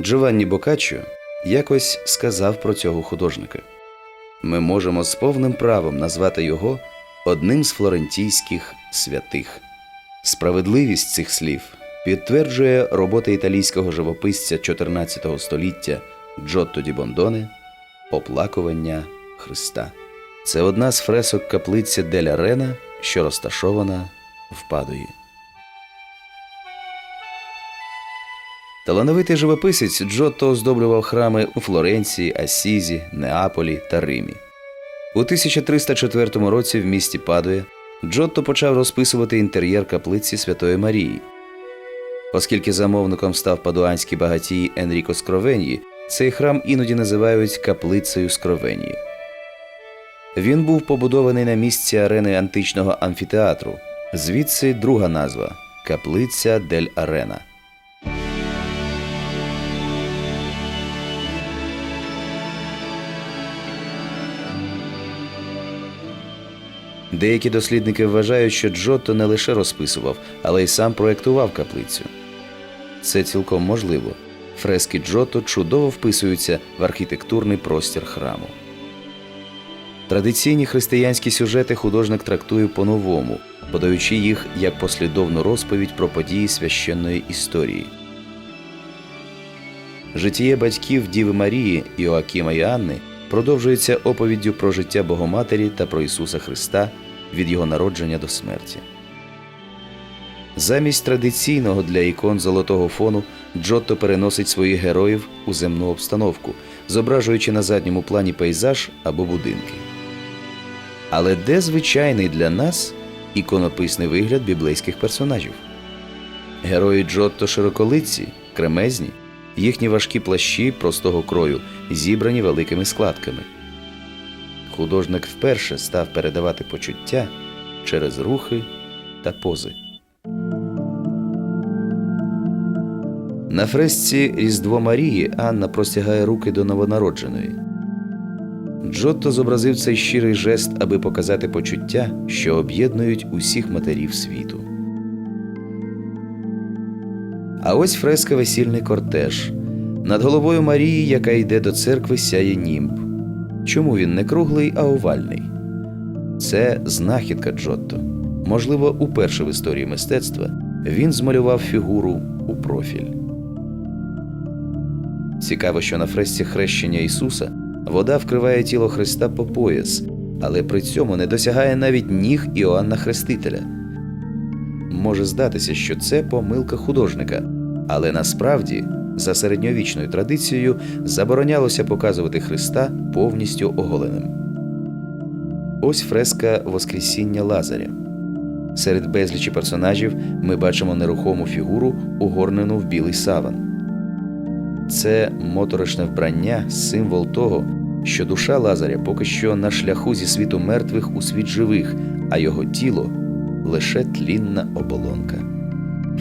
Джованні Бокаччо якось сказав про цього художника. Ми можемо з повним правом назвати його одним з флорентійських святих. Справедливість цих слів підтверджує робота італійського живописця 14 століття Джотто ді Бондоне Оплакування Христа. Це одна з фресок каплиці Деля Рена, що розташована в Падуї. Талановитий живописець Джотто оздоблював храми у Флоренції, Ассізі, Неаполі та Римі. У 1304 році в місті Падуя Джотто почав розписувати інтер'єр каплиці Святої Марії. Оскільки замовником став падуанський багатій Енріко Скровеньї, цей храм іноді називають каплицею Скровеньї. Він був побудований на місці арени античного амфітеатру, звідси друга назва каплиця дель Арена. Деякі дослідники вважають, що Джотто не лише розписував, але й сам проектував каплицю. Це цілком можливо. Фрески Джотто чудово вписуються в архітектурний простір храму. Традиційні християнські сюжети художник трактує по-новому, подаючи їх як послідовну розповідь про події священної історії. Житіє батьків Діви Марії, Іоакіма і Анни продовжується оповіддю про життя Богоматері та про Ісуса Христа від Його народження до смерті. Замість традиційного для ікон золотого фону Джотто переносить своїх героїв у земну обстановку, зображуючи на задньому плані пейзаж або будинки. Але де звичайний для нас іконописний вигляд біблейських персонажів? Герої Джотто широколиці, кремезні, їхні важкі плащі простого крою зібрані великими складками. Художник вперше став передавати почуття через рухи та пози. На фресці Різдво Марії Анна простягає руки до новонародженої. Джотто зобразив цей щирий жест, аби показати почуття, що об'єднують усіх матерів світу. А ось фреска Весільний кортеж. Над головою Марії, яка йде до церкви, сяє німб. Чому він не круглий, а овальний? Це знахідка Джотто. Можливо, уперше в історії мистецтва він змалював фігуру у профіль. Цікаво, що на фресці хрещення Ісуса вода вкриває тіло Христа по пояс, але при цьому не досягає навіть ніг Іоанна Хрестителя. Може здатися, що це помилка художника, але насправді, за середньовічною традицією, заборонялося показувати Христа повністю оголеним. Ось фреска Воскресіння Лазаря. Серед безлічі персонажів ми бачимо нерухому фігуру, угорнену в білий саван. Це моторошне вбрання, символ того, що душа Лазаря поки що на шляху зі світу мертвих у світ живих, а його тіло лише тлінна оболонка.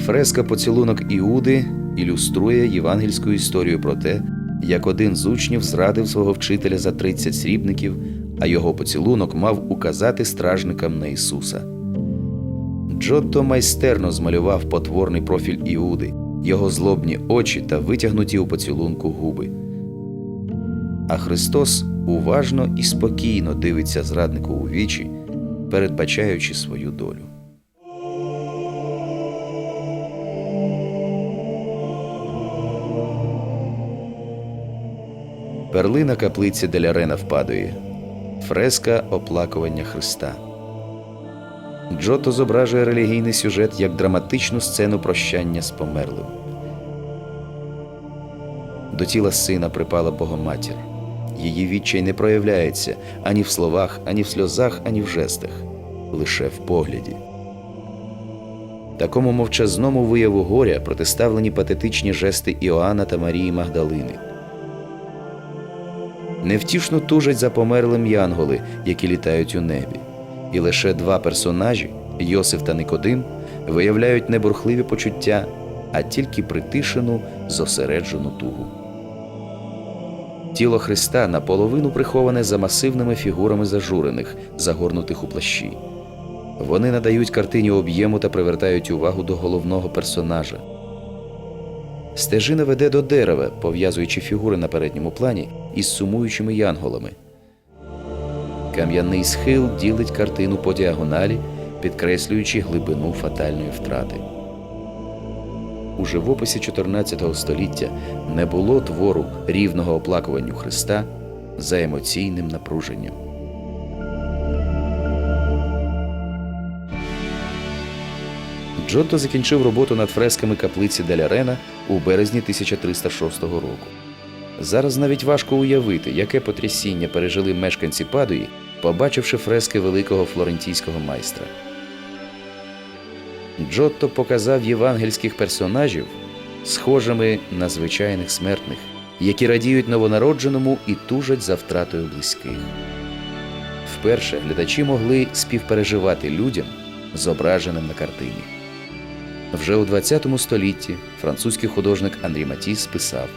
Фреска Поцілунок Іуди ілюструє євангельську історію про те, як один з учнів зрадив свого вчителя за 30 срібників, а його поцілунок мав указати стражникам на Ісуса. Джотто майстерно змалював потворний профіль Іуди, його злобні очі та витягнуті у поцілунку губи. А Христос уважно і спокійно дивиться зраднику у вічі, передбачаючи свою долю. Перлина каплиці Деля Рена впадує. Фреска оплакування Христа. Джотто зображує релігійний сюжет як драматичну сцену прощання з померлим. До тіла сина припала Богоматір. Її відчай не проявляється ані в словах, ані в сльозах, ані в жестах, лише в погляді. Такому мовчазному вияву горя протиставлені патетичні жести Іоанна та Марії Магдалини. Невтішно тужать за померлим янголи, які літають у небі, і лише два персонажі Йосиф та Никодим виявляють не бурхливі почуття, а тільки притишену, зосереджену тугу. Тіло Христа наполовину приховане за масивними фігурами зажурених, загорнутих у плащі. Вони надають картині об'єму та привертають увагу до головного персонажа. Стежина веде до дерева, пов'язуючи фігури на передньому плані із сумуючими янголами. Кам'яний схил ділить картину по діагоналі, підкреслюючи глибину фатальної втрати. У живописі 14 століття не було твору рівного оплакуванню Христа за емоційним напруженням. Джотто закінчив роботу над фресками каплиці Деля Рена у березні 1306 року. Зараз навіть важко уявити, яке потрясіння пережили мешканці Падуї, побачивши фрески великого флорентійського майстра. Джотто показав євангельських персонажів схожими на звичайних смертних, які радіють новонародженому і тужать за втратою близьких. Вперше глядачі могли співпереживати людям, зображеним на картині. Вже у ХХ столітті французький художник Андрій Матіс писав: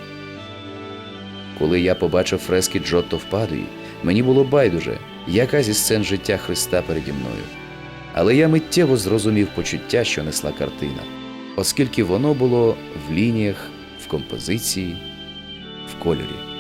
Коли я побачив фрески Джотто в Падуї, мені було байдуже, яка зі сцен життя Христа переді мною. Але я миттєво зрозумів почуття, що несла картина, оскільки воно було в лініях, в композиції, в кольорі.